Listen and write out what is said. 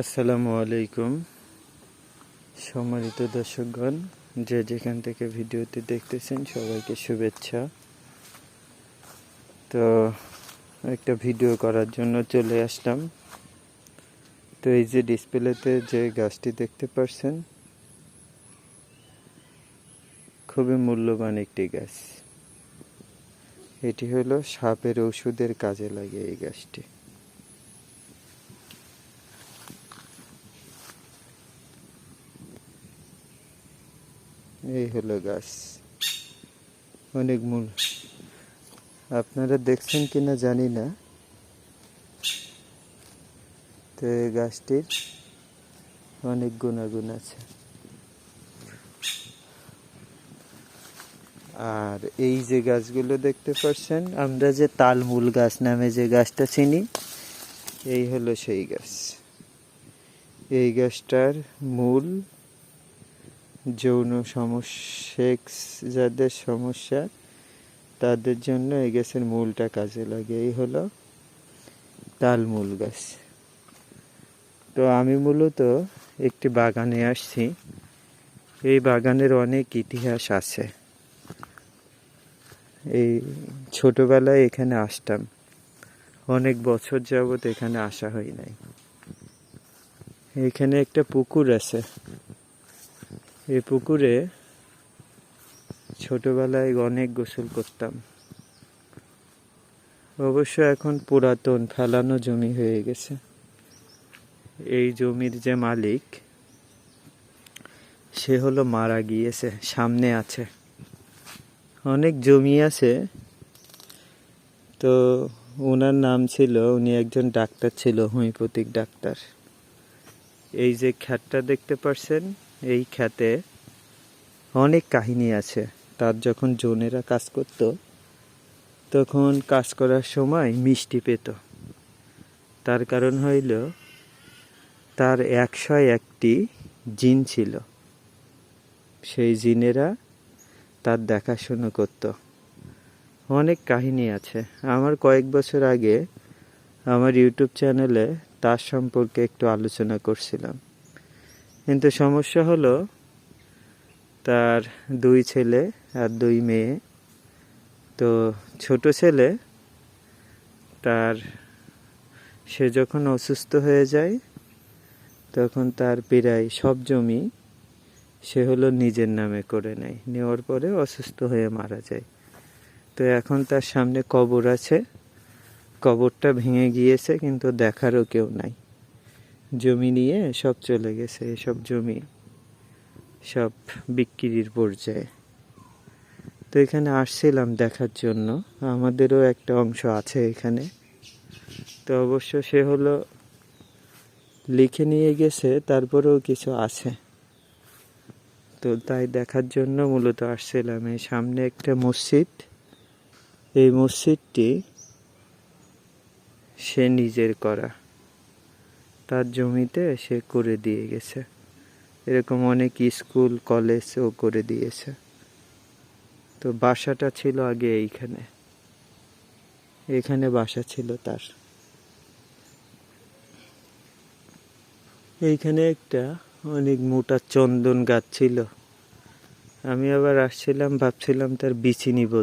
আসসালামু আলাইকুম। সম্মানিত দর্শকগণ, যে যেখান থেকে ভিডিওটি দেখতেছেন সবাইকে শুভেচ্ছা। তো একটা ভিডিও করার জন্য চলে আসলাম। তো এই যে ডিসপ্লেতে যে গাছটি দেখতে পাচ্ছেন খুবই মূল্যবান একটি গাছ। এটি হলো সাপের ওষুধের কাজে লাগে এই গাছটি। এই হলো গাছ। অনেক মূল। আপনারা দেখছেন কিনা জানি না। তো এই গাছটির অনেক গুণাগুণ আছে। আর এই যে গাছগুলো দেখতে পাচ্ছেন, আমরা যে তালমূল গাছ নামে যে গাছটা চিনি, এই হলো সেই গাছ। এই গাছটার মূল যৌন সমস্যা যাদের সমস্যা তাদের জন্য এই গাছের মূলটা কাজে লাগে। এই হলো তালমূল গাছ। তো আমি মূলত একটি বাগানে আসছি। এই বাগানের অনেক ইতিহাস আছে। এই ছোটবেলায় এখানে আসতাম। অনেক বছর যাবত এখানে আসা হয় নাই। এখানে একটা পুকুর আছে। এই পুকুরে ছোটবেলায় অনেক গোসল করতাম। অবশ্য এখন পুরাতন, ফেলানো জমি হয়ে গেছে। এই জমির যে মালিক, সে হলো মারা গিয়েছে, সামনে আছে। অনেক জমি আছে। তো ওনার নাম ছিল, উনি একজন ডাক্তার ছিল, হোমিওপ্যাথিক ডাক্তার। এই যে খ্যাতটা দেখতে পাচ্ছেন এই খ্যাতে অনেক কাহিনী আছে। তার যখন জোনেরা কাজ করত, তখন কাজ করার সময় মিষ্টি পেত। তার কারণ হইল, তার একশো একটি জিন ছিল। সেই জিনেরা তার দেখাশুনো করত। অনেক কাহিনী আছে। আমার কয়েক বছর আগে আমার ইউটিউব চ্যানেলে তার সম্পর্কে একটু আলোচনা করছিলাম। কিন্তু সমস্যা হলো তার দুই ছেলে আর দুই মেয়ে। তো ছোট ছেলে, তার সে যখন অসুস্থ হয়ে যায়, তখন তার প্রায় সব জমি সে হলো নিজের নামে করে নেয়। নেওয়ার পরে অসুস্থ হয়ে মারা যায়। তো এখন তার সামনে কবর আছে। কবরটা ভেঙে গিয়েছে, কিন্তু দেখারও কেউ নাই। জমি নিয়ে সব চলে গেছে এসব জমি, সব বিক্রির পর্যায়ে। তো এখানে আসছিলাম দেখার জন্য। আমাদেরও একটা অংশ আছে এখানে। তো অবশ্য সে হলো লিখে নিয়ে গেছে, তারপরেও কিছু আছে। তো তাই দেখার জন্য মূলত আসছিলাম। এই সামনে একটা মসজিদ। এই মসজিদটি সে নিজের করা। তার জমিতে সে করে দিয়ে গেছে। এরকম অনেক স্কুল, কলেজও করে দিয়েছে। তো বাসাটা ছিল আগে এইখানে। এখানে বাসা ছিল তার। এইখানে একটা অনেক মোটা চন্দন গাছ ছিল। আমি আবার আসছিলাম, ভাবছিলাম তার বিচি নিব